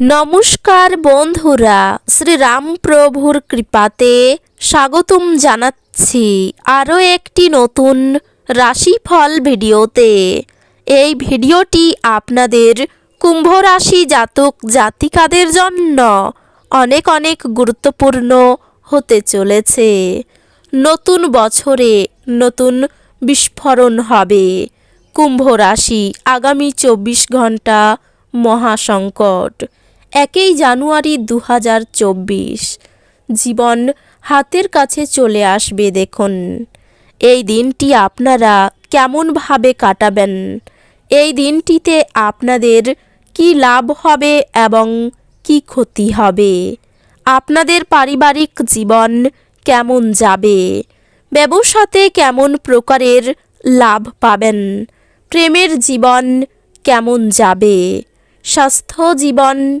নমস্কার বন্ধুরা শ্রী শ্রীরামপ্রভুর কৃপাতে স্বাগতম জানাচ্ছি আরও একটি নতুন রাশিফল ভিডিওতে। এই ভিডিওটি আপনাদের কুম্ভ রাশি জাতক জাতিকাদের জন্য অনেক অনেক গুরুত্বপূর্ণ হতে চলেছে। নতুন বছরে নতুন বিস্ফোরণ হবে। কুম্ভ রাশি আগামী চব্বিশ ঘণ্টা মহাসংকট। একই জানুয়ারি দু হাজার চব্বিশ। জীবন হাতের কাছে চলে আসবে দেখুন। এই দিনটি আপনারা কেমনভাবে কাটাবেন? এই দিনটিতে আপনাদের কি লাভ হবে এবং কি ক্ষতি হবে? আপনাদের পারিবারিক জীবন কেমন যাবে? ব্যবসাতে কেমন প্রকারের লাভ পাবেন? প্রেমের জীবন কেমন যাবে? স্বাস্থ্য জীবন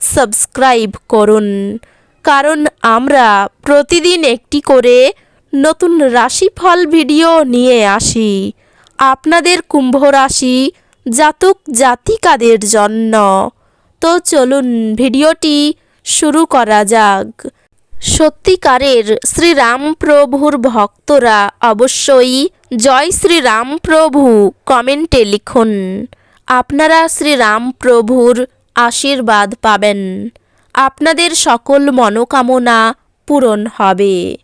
সাবস্ক্রাইব করুন। কারণ আমরা প্রতিদিন একটি করে নতুন রাশিফল ভিডিও নিয়ে আসি। আপনাদের কুম্ভ রাশি জাতক জাতিকাদের জন্য। তো চলুন ভিডিওটি শুরু করা যাক। সত্যিকারের শ্রীরামপ্রভুর ভক্তরা অবশ্যই জয় শ্রীরামপ্রভু কমেন্টে লিখুন। আপনারা শ্রীরামপ্রভুর আশীর্বাদ পাবেন। আপনাদের সকল মনোকামনা পূরণ হবে।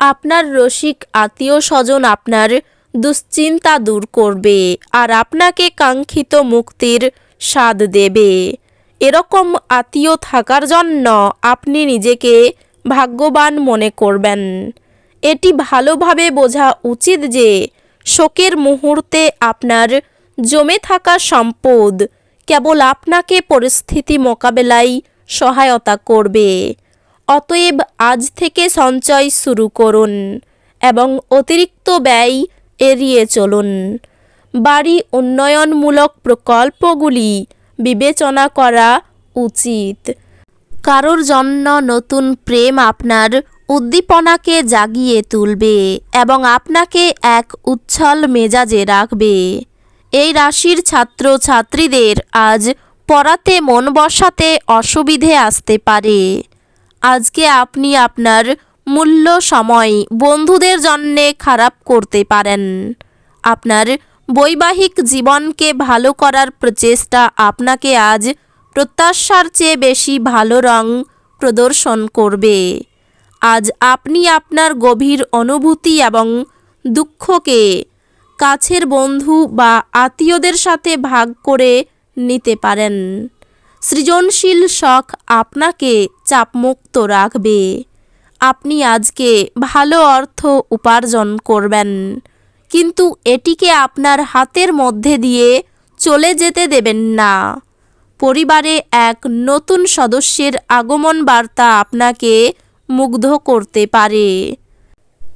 আপনার রসিক আত্মীয় স্বজন আপনার দুশ্চিন্তা দূর করবে আর আপনাকে কাঙ্ক্ষিত মুক্তির স্বাদ দেবে। এরকম আত্মীয় থাকার জন্য আপনি নিজেকে ভাগ্যবান মনে করবেন। এটি ভালোভাবে বোঝা উচিত যে শোকের মুহূর্তে আপনার জমে থাকা সম্পদ কেবল আপনাকে পরিস্থিতি মোকাবেলায় সহায়তা করবে। অতএব আজ থেকে সঞ্চয় শুরু করুন এবং অতিরিক্ত ব্যয় এড়িয়ে চলুন। বাড়ি উন্নয়নমূলক প্রকল্পগুলি বিবেচনা করা উচিত। কারোর জন্য নতুন প্রেম আপনার উদ্দীপনাকে জাগিয়ে তুলবে এবং আপনাকে এক উচ্ছল মেজাজে রাখবে। এই রাশির ছাত্র ছাত্রীদের আজ পড়াতে মন বসাতে অসুবিধে আসতে পারে। আজকে আপনি আপনার মূল্য সময় বন্ধুদের জন্যে খারাপ করতে পারেন। আপনার বৈবাহিক জীবনকে ভালো করার প্রচেষ্টা আপনাকে আজ প্রত্যাশার চেয়ে বেশি ভালো রং প্রদর্শন করবে। আজ আপনি আপনার গভীর অনুভূতি এবং দুঃখকে কাছের বন্ধু বা আত্মীয়দের সাথে ভাগ করে নিতে পারেন। সৃজনশীল শখ আপনাকে চাপমুক্ত রাখবে। আপনি আজকে ভালো অর্থ উপার্জন করবেন, কিন্তু এটিকে আপনার হাতের মধ্যে দিয়ে চলে যেতে দেবেন না। পরিবারে এক নতুন সদস্যের আগমন বার্তা আপনাকে মুগ্ধ করতে পারে।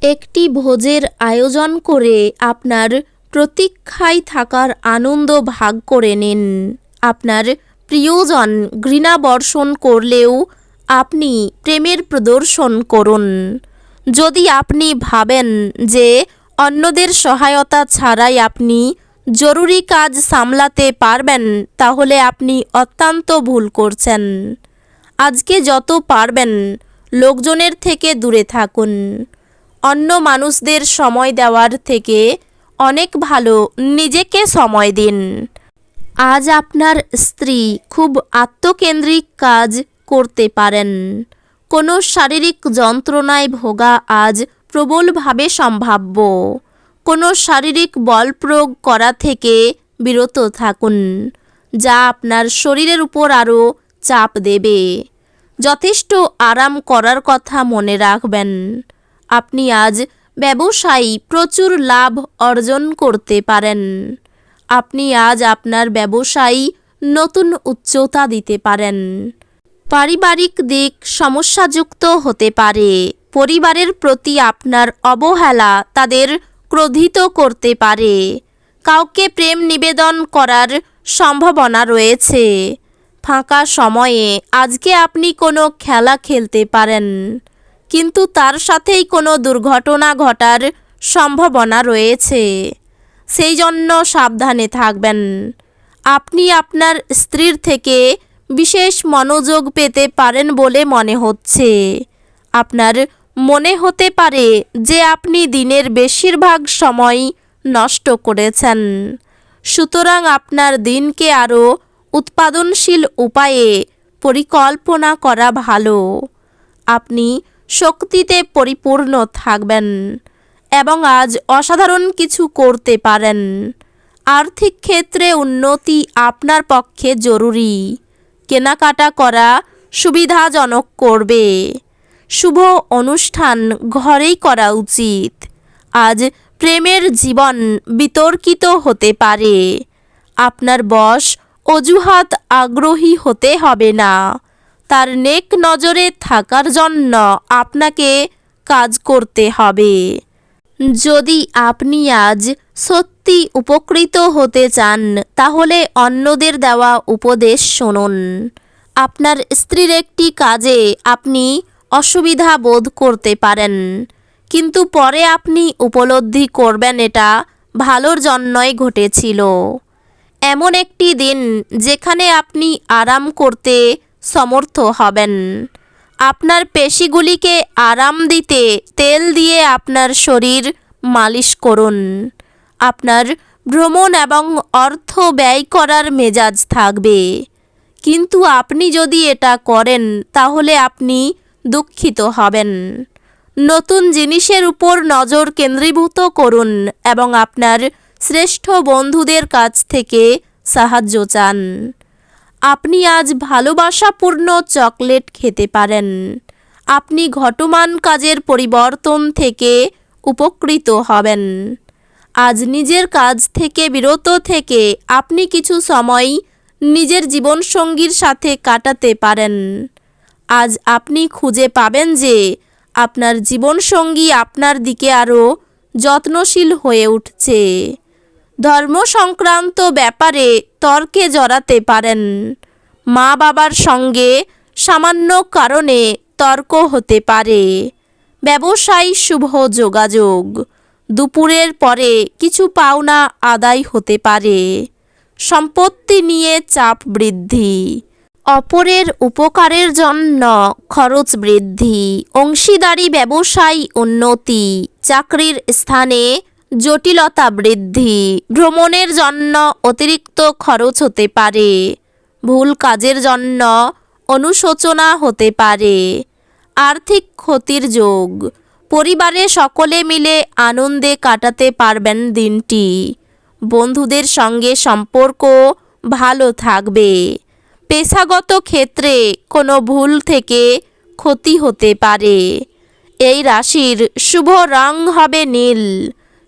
একটি ভোজের আয়োজন করে আপনার প্রতীক্ষায় থাকার আনন্দ ভাগ করে নিন। আপনার প্রিয়জন ঘৃণা বর্ষণ করলেও আপনি প্রেমের প্রদর্শন করুন। যদি আপনি ভাবেন যে অন্যদের সহায়তা ছাড়াই আপনি জরুরি কাজ সামলাতে পারবেন, তাহলে আপনি অত্যন্ত ভুল করছেন। আজকে যত পারবেন, লোকজনের থেকে দূরে থাকুন। অন্য মানুষদের সময় দেওয়ার থেকে অনেক ভালো নিজেকে সময় দিন। আজ আপনার স্ত্রী খুব আত্মকেন্দ্রিক কাজ করতে পারেন। কোনো শারীরিক যন্ত্রণায় ভোগা আজ প্রবলভাবে সম্ভাব্য। কোনো শারীরিক বল প্রয়োগ করা থেকে বিরত থাকুন, যা আপনার শরীরের উপর আরও চাপ দেবে। যথেষ্ট আরাম করার কথা মনে রাখবেন। আপনি আজ ব্যবসায়ী প্রচুর লাভ অর্জন করতে পারেন। আপনি আজ আপনার ব্যবসায়ী নতুন উচ্চতা দিতে পারেন। পারিবারিক দিক সমস্যাযুক্ত হতে পারে। পরিবারের প্রতি আপনার অবহেলা তাদের ক্রোধিত করতে পারে। কাউকে প্রেম নিবেদন করার সম্ভাবনা রয়েছে। ফাঁকা সময়ে আজকে আপনি কোনো খেলা খেলতে পারেন। কিন্তু তার সাথেই কোনো দুর্ঘটনা ঘটার সম্ভাবনা রয়েছে। সেই জন্য সাবধানে থাকবেন। আপনি আপনার স্ত্রীর থেকে বিশেষ মনোযোগ পেতে পারেন বলে মনে হচ্ছে। আপনার মনে হতে পারে যে আপনি দিনের বেশিরভাগ সময় নষ্ট করেছেন। সুতরাং আপনার দিনকে আরও উৎপাদনশীল উপায়ে পরিকল্পনা করা ভালো। আপনি শক্তিতে পরিপূর্ণ থাকবেন এবং আজ অসাধারণ কিছু করতে পারেন। আর্থিক ক্ষেত্রে উন্নতি আপনার পক্ষে জরুরি। কেনাকাটা করা সুবিধাজনক করবে। শুভ অনুষ্ঠান ঘরেই করা উচিত। আজ প্রেমের জীবন বিতর্কিত হতে পারে। আপনার বস অজুহাত আগ্রহী হতে হবে না। তার নেক নজরে থাকার জন্য আপনাকে কাজ করতে হবে। যদি আপনি আজ সত্যি উপকৃত হতে চান, তাহলে অন্যদের দেওয়া উপদেশ শুনুন। আপনার স্ত্রীর একটি কাজে আপনি অসুবিধা বোধ করতে পারেন, কিন্তু পরে আপনি উপলব্ধি করবেন এটা ভালোর জন্যই ঘটেছিল। এমন একটি দিন যেখানে আপনি আরাম করতে সমর্থ হবেন। আপনার পেশিগুলিকে আরাম দিতে তেল দিয়ে আপনার শরীর মালিশ করুন। আপনার ভ্রমণ এবং অর্থ ব্যয় করার মেজাজ থাকবে। কিন্তু আপনি যদি এটা করেন, তাহলে আপনি দুঃখিত হবেন। নতুন জিনিসের উপর নজর কেন্দ্রীভূত করুন এবং আপনার শ্রেষ্ঠ বন্ধুদের কাছ থেকে সাহায্য চান। আপনি আজ ভালোবাসাপূর্ণ চকলেট খেতে পারেন। আপনি ঘটমান কাজের পরিবর্তন থেকে উপকৃত হবেন। আজ নিজের কাজ থেকে বিরত থেকে আপনি কিছু সময় নিজের জীবনসঙ্গীর সাথে কাটাতে পারেন। আজ আপনি খুঁজে পাবেন যে আপনার জীবনসঙ্গী আপনার দিকে আরও যত্নশীল হয়ে উঠছে। ধর্ম সংক্রান্ত ব্যাপারে তর্কে জড়াতে পারেন। মা বাবার সঙ্গে সামান্য কারণে তর্ক হতে পারে। ব্যবসায় শুভ যোগাযোগ। দুপুরের পরে কিছু পাওনা আদায় হতে পারে। সম্পত্তি নিয়ে চাপ বৃদ্ধি। অপরের উপকারের জন্য খরচ বৃদ্ধি। অংশীদারি ব্যবসায় উন্নতি। চাকরির স্থানে জটিলতা বৃদ্ধি। ভ্রমণের জন্য অতিরিক্ত খরচ হতে পারে। ভুল কাজের জন্য অনুশোচনা হতে পারে। আর্থিক ক্ষতির যোগ। পরিবারে সকলে মিলে আনন্দে কাটাতে পারবেন দিনটি। বন্ধুদের সঙ্গে সম্পর্ক ভালো থাকবে। পেশাগত ক্ষেত্রে কোনো ভুল থেকে ক্ষতি হতে পারে। এই রাশির শুভ রং হবে নীল।